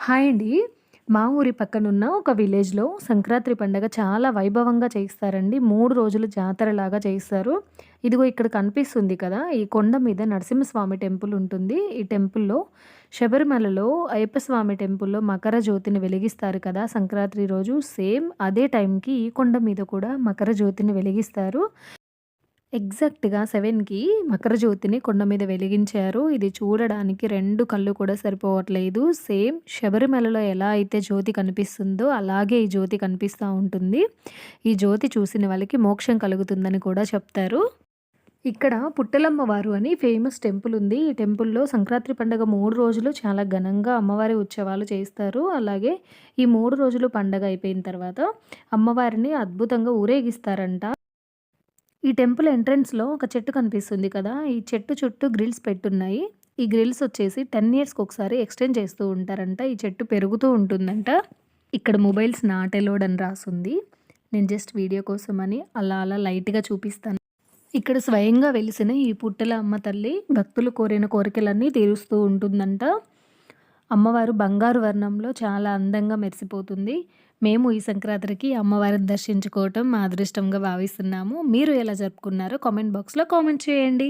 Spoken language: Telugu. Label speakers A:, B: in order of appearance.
A: హాయ్ అండి. మా ఊరి పక్కనున్న ఒక విలేజ్‌లో సంక్రాంతి పండగ చాలా వైభవంగా చేస్తారండి. మూడు రోజులు జాతరలాగా చేస్తారు. ఇదిగో ఇక్కడ కనిపిస్తుంది కదా! ఈ కొండ మీద నరసింహస్వామి టెంపుల్ ఉంటుంది. ఈ టెంపుల్‌లో శబరిమలలో అయ్యప్ప స్వామి టెంపుల్‌లో మకర జ్యోతిని వెలిగిస్తారు కదా! సంక్రాంతి రోజు సేమ్ అదే టైంకి ఈ కొండ మీద కూడా మకర జ్యోతిని వెలిగిస్తారు. ఎగ్జాక్ట్‌గా సెవెన్కి మకర జ్యోతిని కొండ మీద వెలిగించారు. ఇది చూడడానికి రెండు కళ్ళు కూడా సరిపోవట్లేదు. సేమ్ శబరిమలలో ఎలా అయితే జ్యోతి కనిపిస్తుందో అలాగే ఈ జ్యోతి కనిపిస్తూ ఉంటుంది. ఈ జ్యోతి చూసిన వాళ్ళకి మోక్షం కలుగుతుందని కూడా చెప్తారు. ఇక్కడ పుట్టలమ్మ వారు అని ఫేమస్ టెంపుల్ ఉంది. ఈ టెంపుల్‌లో సంక్రాంతి పండుగ మూడు రోజులు చాలా ఘనంగా అమ్మవారి ఉత్సవాలు చేస్తారు. అలాగే ఈ మూడు రోజులు పండగ అయిపోయిన తర్వాత అమ్మవారిని అద్భుతంగా ఊరేగిస్తారంట. ఈ టెంపుల్ ఎంట్రన్స్‌లో ఒక చెట్టు కనిపిస్తుంది కదా! ఈ చెట్టు చుట్టూ గ్రిల్స్ పెట్టున్నాయి. ఈ గ్రిల్స్ వచ్చేసి 10 ఇయర్స్‌కి ఒకసారి ఎక్స్‌టెండ్ చేస్తూ ఉంటారంట. ఈ చెట్టు పెరుగుతూ ఉంటుందంట. ఇక్కడ మొబైల్స్ నాట్ ఎలోడ్ అని రాసుంది. నేను జస్ట్ వీడియో కోసం అని అలా అలా లైట్‌గా చూపిస్తాను. ఇక్కడ స్వయంగా వెలిసిన ఈ పుట్టల అమ్మ తల్లి భక్తులు కోరిన కోరికలన్నీ తీరుస్తూ ఉంటుందంట. అమ్మవారు బంగారు వర్ణంలో చాలా అందంగా మెరిసిపోతుంది. మేము ఈ సంక్రాంతికి అమ్మవారిని దర్శించుకోవటం మా అదృష్టంగా భావిస్తున్నాము. మీరు ఎలా జరుపుకున్నారో కామెంట్ బాక్స్‌లో కామెంట్ చేయండి.